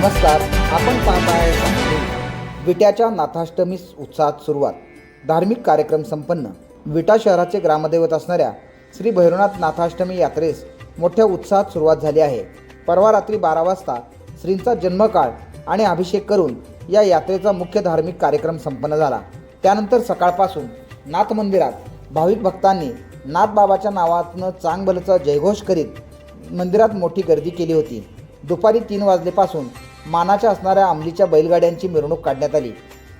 नमस्कार आपण पाहत आहे विट्याच्या नाथाष्टमीस उत्साहात सुरुवात. धार्मिक कार्यक्रम संपन्न. विटा शहराचे ग्रामदैवत असणाऱ्या श्री भैरवनाथ नाथाष्टमी यात्रेस मोठ्या उत्साहात सुरुवात झाली आहे. परवा रात्री बारा वाजता श्रींचा जन्मकाळ आणि अभिषेक करून या यात्रेचा मुख्य धार्मिक कार्यक्रम संपन्न झाला. त्यानंतर सकाळपासून नाथ मंदिरात भाविक भक्तांनी नाथबाबाच्या नावातनं चांगभलचा जयघोष करीत मंदिरात मोठी गर्दी केली होती. दुपारी तीन वाजलेपासून मानाच्या असणाऱ्या अंमलीच्या बैलगाड्यांची मिरवणूक काढण्यात आली.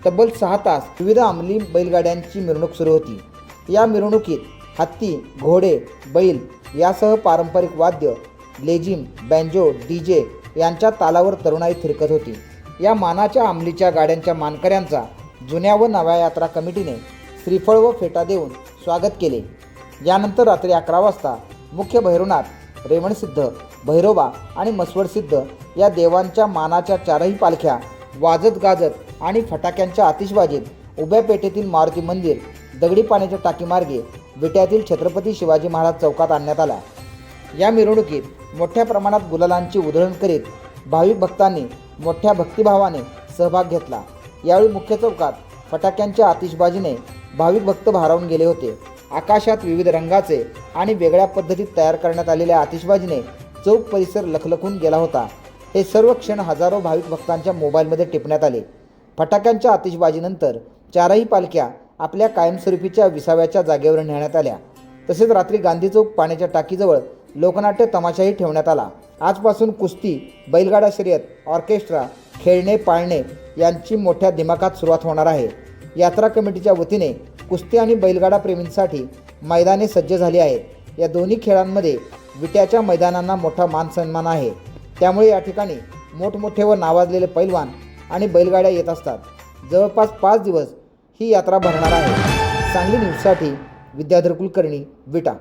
तब्बल सहा तास विविध अंमली बैलगाड्यांची मिरवणूक सुरू होती. या मिरवणुकीत हत्ती घोडे बैल यासह पारंपरिक वाद्य लेझिम बँजो डी जे यांच्या तालावर तरुणाई थिरकत होती. या मानाच्या अंमलीच्या गाड्यांच्या मानकऱ्यांचा जुन्या व नव्या यात्रा कमिटीने श्रीफळ व फेटा देऊन स्वागत केले. यानंतर रात्री अकरा वाजता मुख्य भैरवनाथ रेवणसिद्ध भैरोबा आणि मसवडसिद्ध या देवांच्या मानाच्या चारही पालख्या वाजत गाजत आणि फटाक्यांच्या आतिषबाजीत उभ्या पेठेतील मारुती मंदिर दगडी पाण्याच्या टाकीमार्गे विट्यातील छत्रपती शिवाजी महाराज चौकात आणण्यात आला. या मिरवणुकीत मोठ्या प्रमाणात गुलालांची उधळण करीत भाविक भक्तांनी मोठ्या भक्तिभावाने सहभाग घेतला. यावेळी मुख्य चौकात फटाक्यांच्या आतिषबाजीने भाविक भक्त भारावून गेले होते. आकाशात विविध रंगाचे आणि वेगळ्या पद्धतीत तयार करण्यात आलेल्या आतिषबाजीने चौक परिसर लखलखून गेला होता. हे सर्व क्षण हजारो भाविक भक्तांच्या मोबाईलमध्ये टिपण्यात आले. फटाक्यांच्या आतिषबाजीनंतर चारही पालख्या आपल्या कायमस्वरूपीच्या विसाव्याच्या जागेवर नेण्यात आल्या. तसेच रात्री गांधी चौक पाण्याच्या टाकीजवळ लोकनाट्य तमाशाही ठेवण्यात आला. आजपासून कुस्ती बैलगाडा शर्यत ऑर्केस्ट्रा खेळणे पाळणे यांची मोठ्या दिमाखात सुरुवात होणार आहे. यात्रा कमिटीच्या वतीने कुस्ती आणि बैलगाडा प्रेमींसाठी मैदाने सज्ज झाली आहेत. या दोन्ही खेळांमध्ये विट्याच्या मैदानांना मोठा मान सन्मान आहे. त्यामुळे या ठिकाणी मोठमोठे व नावाजलेले पैलवान आणि बैलगाड्या येत असतात. जवळपास पाच दिवस ही यात्रा भरणार आहे. सांगली न्यूजसाठी विद्याधर कुलकर्णी विटा.